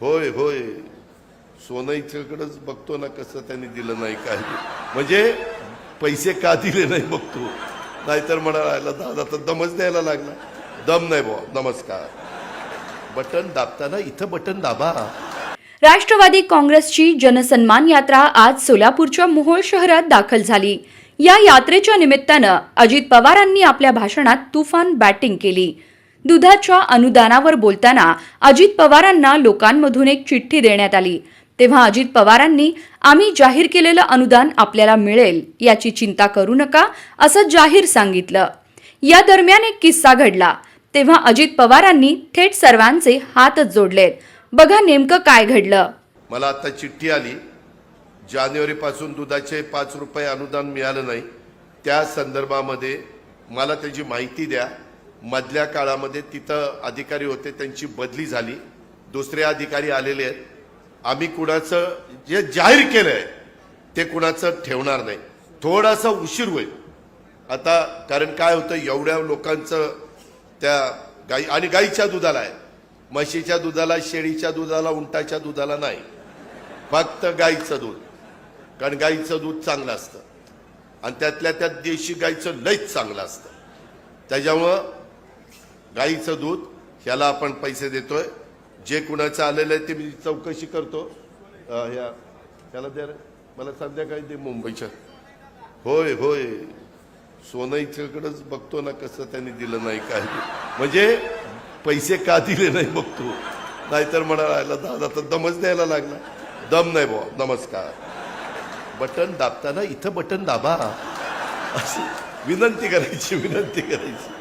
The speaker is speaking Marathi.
होय होय. सोनाईच्याकडेच बघतो ना कसं त्यांनी दिलं नाही काय. म्हणजे पैसे का दिले नाही बघतो. नाहीतर म्हणायला दादा तर दमच द्यायला लागला. दम नाही बो नमस्कार. बटन दाबताना इथं बटन दाबा. राष्ट्रवादी काँग्रेसची जनसन्मान यात्रा आज सोलापूरच्या मोहोळ शहरात दाखल झाली. या यात्रेच्या निमित्तानं अजित पवारांनी आपल्या भाषणात तुफान बॅटिंग केली. दुधाच्या अनुदानावर बोलताना अजित पवारांना लोकांमधून एक चिठ्ठी देण्यात आली. तेव्हा अजित पवारांनी आम्ही जाहीर केलेलं अनुदान आपल्याला मिळेल याची चिंता करू नका असं जाहीर सांगितलं. या दरम्यान एक किस्सा घडला. तेव्हा अजित पवारांनी थेट सर्वांचे हातच जोडलेत बघा नेमकं काय घडलं. मला आता चिठ्ठी आली. जानेवारीपासून दुधाचे पाच रुपये अनुदान मिळालं नाही. त्या संदर्भामध्ये मला त्याची माहिती द्या. मधल्या काळामध्ये तिथं अधिकारी होते त्यांची बदली झाली. दुसरे अधिकारी आलेले आहेत. आम्ही कुणाचं जे जाहीर केलंय ते कुणाचं ठेवणार नाही. थोडासा उशीर होईल. आता कारण काय होतं एवढ्या लोकांचं त्या गाई आणि गाईच्या दुधाला आहे. म्हशीच्या दुधाला शेळीच्या दुधाला उंटाच्या दुधाला नाही. फक्त गाईचं दूध. कारण गाईचं दूध चांगलं असतं. आणि त्यातल्या त्यात देशी गाईचं लईच चांगलं असतं. त्याच्यामुळं गाईचं दूध ह्याला आपण पैसे देतोय. जे कुणाचं आलेलं आहे ते मी चौकशी करतो. ह्या त्याला द्या रे. मला संध्याकाळी दे मुंबईच्या. होय होय. सोनईच्याकडंच बघतो ना कसं त्यांनी दिलं नाही काय. म्हणजे पैसे का दिले नाही बघतो. नाहीतर म्हणायला दादा तर दमच द्यायला लागला. दम नाही बुवा. नमस्कार. बटन दाबताना इथं बटन दाबा. अशी विनंती करायची विनंती करायची.